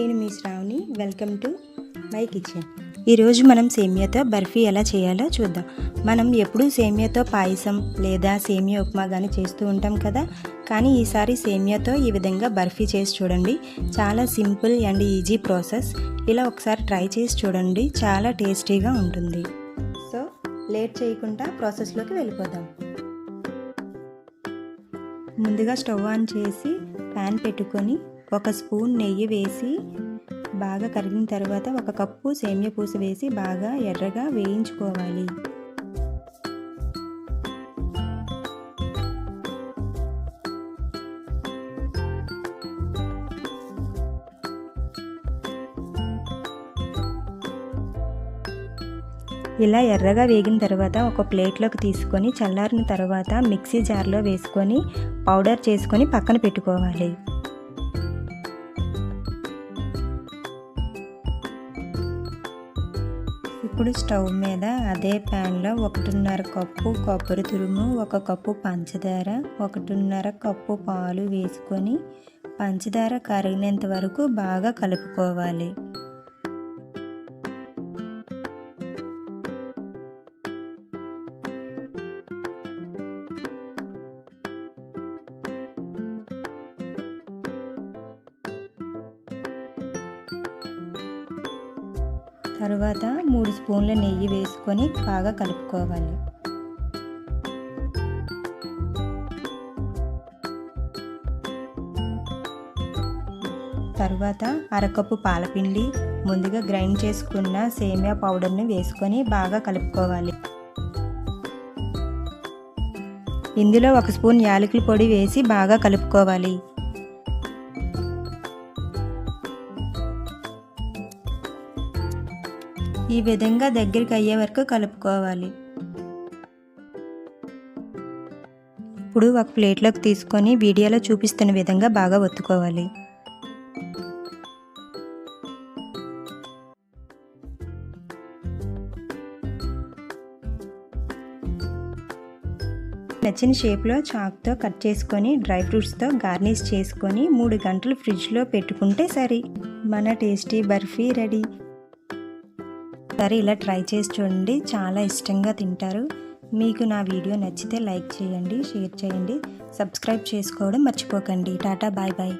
నేను మీ స్రావుని వెల్కమ్ టు మై కిచెన్ ఈరోజు మనం సేమియాతో బర్ఫీ ఎలా చేయాలో చూద్దాం. మనం ఎప్పుడూ సేమియాతో పాయసం లేదా సేమియా ఉప్మా కానీ చేస్తూ ఉంటాం కదా. కానీ ఈసారి సేమియాతో ఈ విధంగా బర్ఫీ చేసి చూడండి. చాలా సింపుల్ అండ్ ఈజీ ప్రాసెస్. ఇలా ఒకసారి ట్రై చేసి చూడండి. చాలా టేస్టీగా ఉంటుంది. సో లేట్ చేయకుండా ప్రాసెస్లోకి వెళ్ళిపోదాం. ముందుగా స్టవ్ ఆన్ చేసి ప్యాన్ పెట్టుకొని ఒక స్పూన్ నెయ్యి వేసి బాగా కరిగిన తర్వాత ఒక కప్పు సేమియా పూస వేసి బాగా ఎర్రగా వేయించుకోవాలి. ఇలా ఎర్రగా వేగిన తర్వాత ఒక ప్లేట్లోకి తీసుకొని చల్లారిన తర్వాత మిక్సీ జార్లో వేసుకొని పౌడర్ చేసుకొని పక్కన పెట్టుకోవాలి. ఇప్పుడు స్టవ్ మీద అదే ప్యాన్లో ఒకటిన్నర కప్పు కొబ్బరి తురుము ఒక కప్పు పంచదార ఒకటిన్నర కప్పు పాలు వేసుకొని పంచదార కరిగినంత వరకు బాగా కలుపుకోవాలి. తర్వాత మూడు స్పూన్ల నెయ్యి వేసుకొని బాగా కలుపుకోవాలి. తర్వాత అరకప్పు పాలపిండి ముందుగా గ్రైండ్ చేసుకున్న సేమియా పౌడర్ని వేసుకొని బాగా కలుపుకోవాలి. ఇందులో ఒక స్పూన్ యాలకుల పొడి వేసి బాగా కలుపుకోవాలి. ఈ విధంగా దగ్గరికి అయ్యే వరకు కలుపుకోవాలి. ఇప్పుడు ఒక ప్లేట్లోకి తీసుకొని వీడియోలో చూపిస్తున్న విధంగా బాగా ఒత్తుకోవాలి. నచ్చిన షేప్లో చాక్తో కట్ చేసుకొని డ్రై ఫ్రూట్స్తో గార్నిష్ చేసుకొని మూడు గంటలు ఫ్రిడ్జ్లో పెట్టుకుంటే సరి. మన టేస్టీ బర్ఫీ రెడీ. ఒకసారి ఇలా ట్రై చేసి చూడండి. చాలా ఇష్టంగా తింటారు. మీకు నా వీడియో నచ్చితే లైక్ చేయండి షేర్ చేయండి. సబ్స్క్రైబ్ చేసుకోవడం మర్చిపోకండి. Tata bye bye.